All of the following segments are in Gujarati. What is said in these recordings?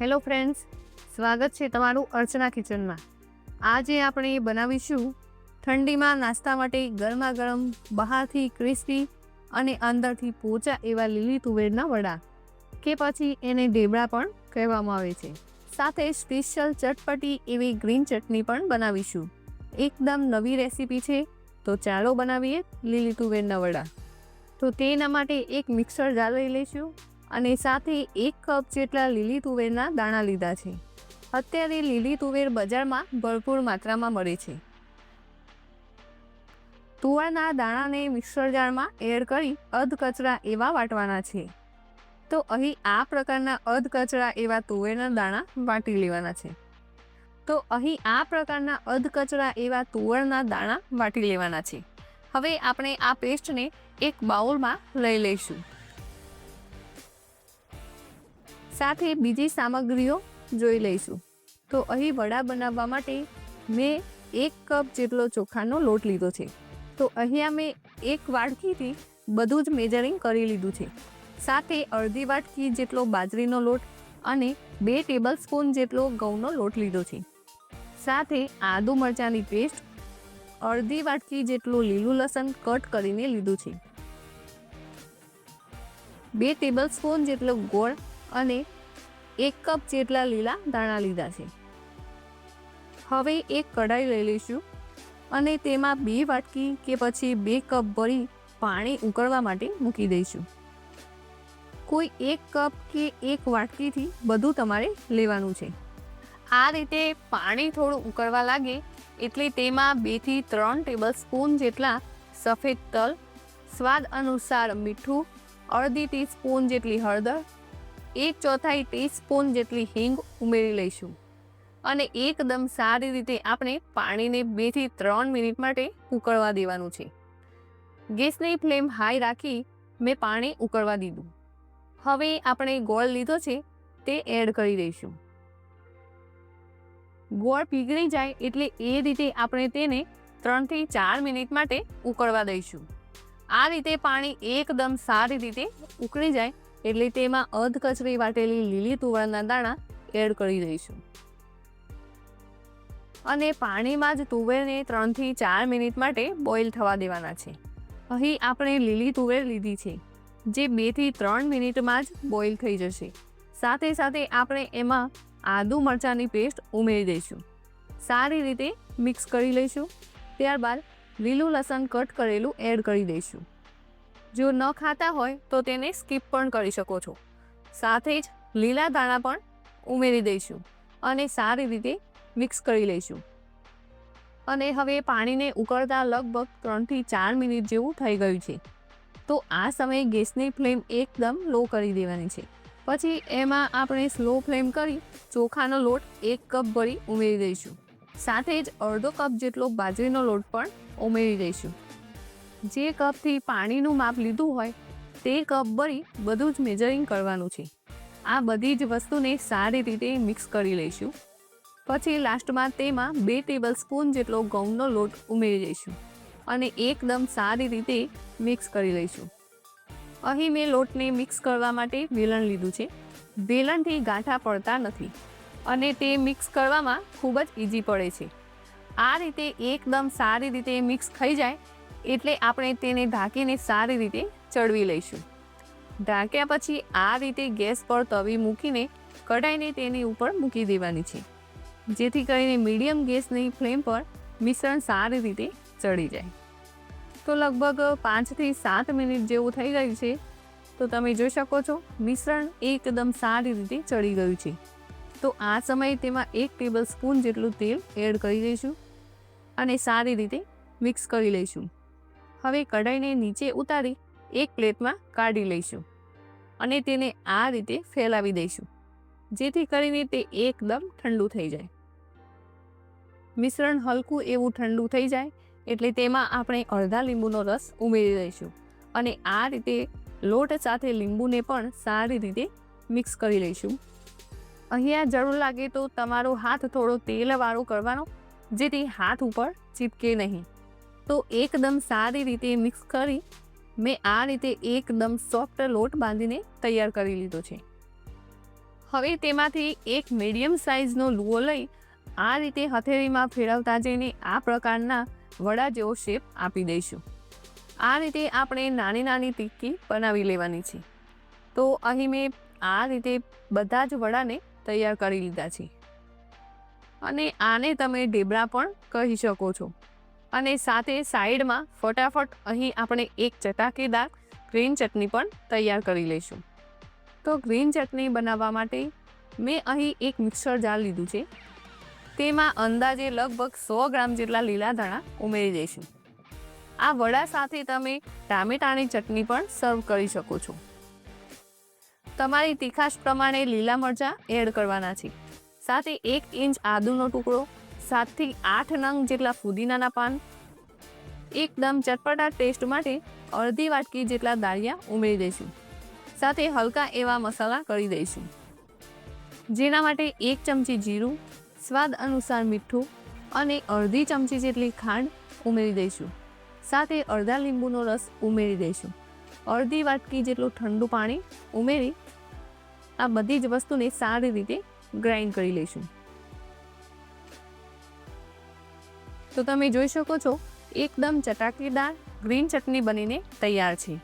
હેલો ફ્રેન્ડ્સ, સ્વાગત છે તમારું અર્ચના કિચનમાં. આજે આપણે બનાવીશું ઠંડીમાં નાસ્તા માટે ગરમા ગરમ બહારથી ક્રિસ્પી અને અંદરથી પોચા એવા લીલી તુવેરના વડા, કે પછી એને ઢેબળા પણ કહેવામાં આવે છે. સાથે સ્પેશિયલ ચટપટી એવી ગ્રીન ચટણી પણ બનાવીશું. એકદમ નવી રેસીપી છે, તો ચાલો બનાવીએ લીલી તુવેરના વડા. તો તેના માટે એક મિક્સર લઈ લઈશું. અને સાથે એક કપ જેટલા લીલી તુવેરના દાણા લીધા છે. અત્યારે લીલી તુવેર બજારમાં ભરપૂર માત્રામાં મળે છે. તુવારના દાણાને મિક્સર જારમાં એડ કરી અધ કચરા એવા વાટવાના છે. તો અહીં આ પ્રકારના અધ કચરા એવા તુવેરના દાણા વાટી લેવાના છે. તો અહીં આ પ્રકારના અધ કચરા એવા તુવરના દાણા વાટી લેવાના છે. હવે આપણે આ પેસ્ટને એક બાઉલમાં લઈ લઈશું. સાથે બીજી સામગ્રીઓ જોઈ લઈશું. તો અહીં વડા બનાવવા માટે મેં એક કપ જેટલો ચોખાનો લોટ લીધો છે. તો અહીંયા મેં એક વાટકીથી બધું જ મેજરિંગ કરી લીધું છે. સાથે અડધી વાટકી જેટલો બાજરીનો લોટ અને બે ટેબલ સ્પૂન જેટલો ઘઉંનો લોટ લીધો છે. સાથે આદુ મરચાંની પેસ્ટ, અડધી વાટકી જેટલું લીલું લસણ કટ કરીને લીધું છે. બે ટેબલ સ્પૂન જેટલો ગોળ અને એક કપ જેટલા લીલા દાણા લીધા છે. હવે એક કઢાઈ લઈ લઈશું અને તેમાં બે વાટકી કે પછી બે કપ ભરી પાણી ઉકળવા માટે મૂકી દઈશું. કોઈ એક કપ કે એક વાટકીથી બધું તમારે લેવાનું છે. આ રીતે પાણી થોડું ઉકળવા લાગે એટલે તેમાં બેથી ત્રણ ટેબલ સ્પૂન જેટલા સફેદ તલ, સ્વાદ અનુસાર મીઠું, અડધી ટીસ્પૂન જેટલી હળદર એક ચોથાઈ ટીસ્પૂન જેટલી હિંગ ઉમેરી લઈશું. અને એકદમ સારી રીતે આપણે પાણીને બેથી ત્રણ મિનિટ માટે ઉકળવા દેવાનું છે. ગેસની ફ્લેમ હાઈ રાખી મેં પાણી ઉકળવા દીધું. હવે આપણે ગોળ લીધો છે તે એડ કરી દઈશું. ગોળ પીગળી જાય એટલે એ રીતે આપણે તેને ત્રણથી ચાર મિનિટ માટે ઉકળવા દઈશું. આ રીતે પાણી એકદમ સારી રીતે ઉકળી જાય એટલે તેમાં અધ કચરી વાટેલી લીલી તુવરના દાણા એડ કરી દઈશું. અને પાણીમાં જ તુવેરને ત્રણથી ચાર મિનિટ માટે બોઇલ થવા દેવાના છે. અહીં આપણે લીલી તુવેર લીધી છે, જે બેથી ત્રણ મિનિટમાં જ બોઇલ થઈ જશે. સાથે સાથે આપણે એમાં આદુ મરચાંની પેસ્ટ ઉમેરી દઈશું. સારી રીતે મિક્સ કરી લઈશું. ત્યારબાદ લીલું લસણ કટ કરેલું એડ કરી દઈશું. જો ન ખાતા હોય તો તેને સ્કીપ પણ કરી શકો છો. સાથે જ લીલા દાણા પણ ઉમેરી દઈશું અને સારી રીતે મિક્સ કરી લઈશું. અને હવે પાણીને ઉકળતા લગભગ ત્રણથી ચાર મિનિટ જેવું થઈ ગયું છે. તો આ સમયે ગેસની ફ્લેમ એકદમ લો કરી દેવાની છે. પછી એમાં આપણે સ્લો ફ્લેમ કરી ચોખાનો લોટ એક કપ ભરી ઉમેરી દઈશું. સાથે જ અડધો કપ જેટલો બાજરીનો લોટ પણ ઉમેરી દઈશું. જે કપથી પાણીનું માપ લીધું હોય, તે કપ ભરી બધું જ મેજરિંગ કરવાનું છે. આ બધી જ વસ્તુને સારી રીતે મિક્સ કરી લઈશું. પછી લાસ્ટમાં તેમાં બે ટેબલ સ્પૂન જેટલો ઘઉંનો લોટ ઉમેરી દઈશું અને એકદમ સારી રીતે મિક્સ કરી લઈશું. અહીં મેં લોટને મિક્સ કરવા માટે વેલણ લીધું છે. વેલણથી ગાંઠા પડતા નથી અને તે મિક્સ કરવામાં ખૂબ જ ઇઝી પડે છે. આ રીતે એકદમ સારી રીતે મિક્સ થઈ જાય એટલે આપણે તેને ઢાંકીને સારી રીતે ચડવી લઈશું. ઢાંક્યા પછી આ રીતે ગેસ પર તવી મૂકીને કઢાઈને તેની ઉપર મૂકી દેવાની છે. જેથી કરીને મીડિયમ ગેસની ફ્લેમ પર મિશ્રણ સારી રીતે ચડી જાય. તો લગભગ પાંચથી સાત મિનિટ જેવું થઈ ગયું છે. તો તમે જોઈ શકો છો, મિશ્રણ એકદમ સારી રીતે ચડી ગયું છે. તો આ સમયે તેમાં એક ટેબલ સ્પૂન જેટલું તેલ એડ કરી દઈશું અને સારી રીતે મિક્સ કરી લઈશું. હવે કઢાઈને નીચે ઉતારી એક પ્લેટમાં કાઢી લઈશું અને તેને આ રીતે ફેલાવી દઈશું, જેથી કરીને તે એકદમ ઠંડુ થઈ જાય. મિશ્રણ હલકું એવું ઠંડુ થઈ જાય, એટલે તેમાં આપણે અડધા લીંબુનો રસ ઉમેરી દઈશું અને આ રીતે લોટ સાથે લીંબુને પણ સારી રીતે મિક્સ કરી લઈશું. અહીંયા જરૂર લાગે તો તમારો હાથ થોડો તેલવાળો કરવાનો, જેથી હાથ ઉપર ચીપકે નહીં. તો એકદમ સારી રીતે મિક્સ કરી મેં આ રીતે એકદમ સોફ્ટ લોટ બાંધીને તૈયાર કરી લીધો છે. હવે તેમાંથી એક મીડિયમ સાઇઝનો લુઓ લઈ આ રીતે હથેળીમાં ફેરવતા જઈને આ પ્રકારના વડા જેવો શેપ આપી દઈશું. આ રીતે આપણે નાની નાની ટિક્કી બનાવી લેવાની છે. તો અહીં મેં આ રીતે બધા જ વડાને તૈયાર કરી લીધા છે. અને આને તમે ઢેબરા પણ કહી શકો છો. અને સાથે સાઈડમાં ફટાફટ અહીં આપણે એક ચટાકેદાર ગ્રીન ચટણી પણ તૈયાર કરી લઈશું. તો ગ્રીન ચટણી બનાવવા માટે મેં અહીં એક મિક્સર જાર લીધું છે. તેમાં અંદાજે લગભગ સો ગ્રામ જેટલા લીલા ધાણા ઉમેરી દઈશું. આ વડા સાથે તમે ટામેટાની ચટણી પણ સર્વ કરી શકો છો. તમારી તીખાશ પ્રમાણે લીલા મરચાં એડ કરવાના છે. સાથે એક ઇંચ આદુનો ટુકડો સાતથી આઠ નંગ જેટલા ફુદીનાના પાન. એકદમ ચટપટા ટેસ્ટ માટે અડધી વાટકી જેટલા દાળિયા ઉમેરી દઈશું. સાથે હલકા એવા મસાલા કરી દઈશું. જેના માટે એક ચમચી જીરું, સ્વાદ અનુસાર મીઠું અને અડધી ચમચી જેટલી ખાંડ ઉમેરી દઈશું. સાથે અડધા લીંબુનો રસ ઉમેરી દઈશું. અડધી વાટકી જેટલું ઠંડુ પાણી ઉમેરી આ બધી જ વસ્તુને સારી રીતે ગ્રાઇન્ડ કરી લઈશું. તો તમે જોઈ શકો છો, એકદમ ચટાકેદાર ગ્રીન ચટણી બનીને તૈયાર છે.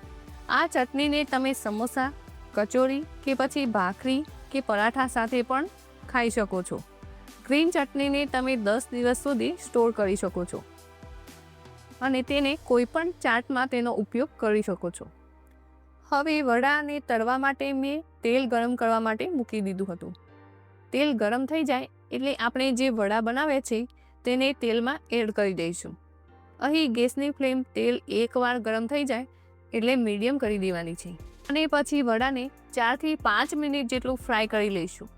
આ ચટણીને તમે સમોસા, કચોરી કે પછી ભાખરી કે પરાઠા સાથે પણ ખાઈ શકો છો. ગ્રીન ચટણીને તમે દસ દિવસ સુધી સ્ટોર કરી શકો છો. અને તેને કોઈપણ ચાટમાં તેનો ઉપયોગ કરી શકો છો. હવે વડાને તળવા માટે મેં તેલ ગરમ કરવા માટે મૂકી દીધું હતું. તેલ ગરમ થઈ જાય એટલે આપણે જે વડા બનાવ્યા છે તેને તેલમાં એડ કરી દઈશું. અહીં ગેસની ફ્લેમ તેલ એકવાર ગરમ થઈ જાય એટલે મીડિયમ કરી દેવાની છે. અને પછી વડાને ચારથી પાંચ મિનિટ જેટલું ફ્રાય કરી લઈશું.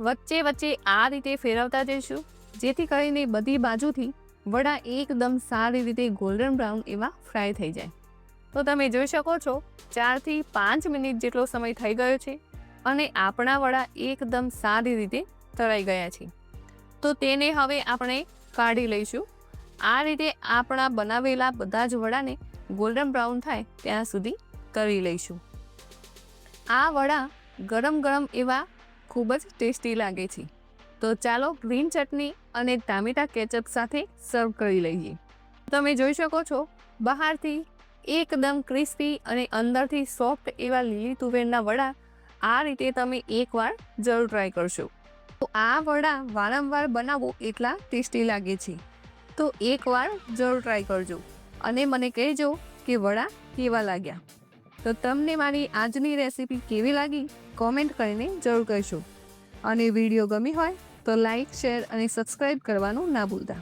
વચ્ચે વચ્ચે આ રીતે ફેરવતા જઈશું, જેથી કરીને બધી બાજુથી વડા એકદમ સારી રીતે ગોલ્ડન બ્રાઉન એવા ફ્રાય થઈ જાય. તો તમે જોઈ શકો છો, ચારથી પાંચ મિનિટ જેટલો સમય થઈ ગયો છે અને આપણા વડા એકદમ સારી રીતે તળાઈ ગયા છે. તો તેને હવે આપણે કાઢી લઈશું. આ રીતે આપણા બનાવેલા બધા જ વડાને ગોલ્ડન બ્રાઉન થાય ત્યાં સુધી તળી લઈશું. આ વડા ગરમ ગરમ એવા ખૂબ જ ટેસ્ટી લાગે છે. તો ચાલો ગ્રીન ચટણી અને ટામેટા કેચઅપ સાથે સર્વ કરી લઈએ. તમે જોઈ શકો છો, બહારથી એકદમ ક્રિસ્પી અને અંદરથી સોફ્ટ એવા લીલી તુવેરના વડા આ રીતે તમે એકવાર જરૂર ટ્રાય કરશો. તો આ વડા વારંવાર બનાવો એટલા ટેસ્ટી લાગે છે. તો એકવાર જરૂર ટ્રાય કરજો અને મને કહેજો કે વડા કેવા લાગ્યા. તો તમને મારી આજની રેસીપી કેવી લાગી? કોમેન્ટ કરીને જરૂર કહેશો. અને વીડિયો ગમી હોય તો લાઈક શેર અને સબસ્ક્રાઈબ કરવાનું ના ભૂલતા.